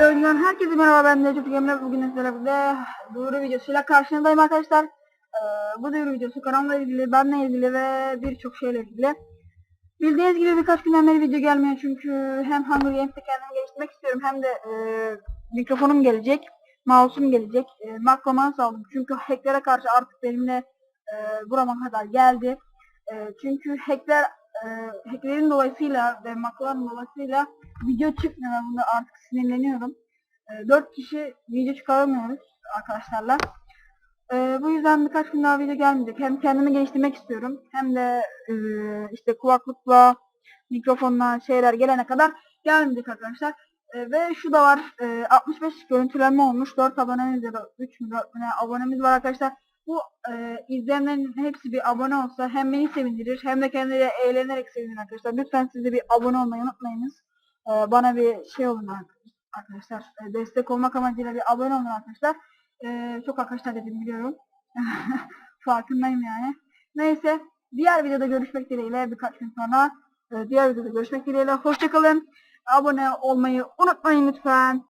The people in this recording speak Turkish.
Öğlen herkese merhaba ben de Çocuk Emre bugün sizlerle birlikte duyuru videosuyla karşınızdayım arkadaşlar. Ee, bu duyuru videosu kanalımla ilgili, benle ilgili ve birçok şeyle ilgili. Bildiğiniz gibi birkaç günden beri video gelmiyor çünkü hem Hunger Games'te kendimi geliştirmek istiyorum hem de e, mikrofonum gelecek, mouse'um gelecek. E, mouse aldım çünkü hacklere karşı artık benimle e, burama kadar geldi. E, çünkü hackler, e, hacklerin dolayısıyla ve makroların dolayısıyla video çıkmıyor. Bunda artık sinirleniyorum. E, 4 kişi video çıkaramıyoruz arkadaşlarla. E, bu yüzden birkaç gün daha video gelmeyecek. Hem kendimi geliştirmek istiyorum. Hem de e, işte kulaklıkla, mikrofonla şeyler gelene kadar gelmeyecek arkadaşlar. E, ve şu da var. E, 65 görüntülenme olmuş. 4 abonemiz ya da 3 mü 4 mü ne abonemiz var arkadaşlar. Bu e, izleyenlerin hepsi bir abone olsa hem beni sevindirir hem de kendileri eğlenerek sevinir arkadaşlar. Lütfen siz de bir abone olmayı unutmayınız. E, bana bir şey olun arkadaşlar. E, destek olmak amacıyla bir abone olun arkadaşlar. E, çok arkadaşlar dedim biliyorum. Farkındayım yani. Neyse. Diğer videoda görüşmek dileğiyle birkaç gün sonra e, diğer videoda görüşmek dileğiyle. Hoşçakalın. Abone olmayı unutmayın lütfen.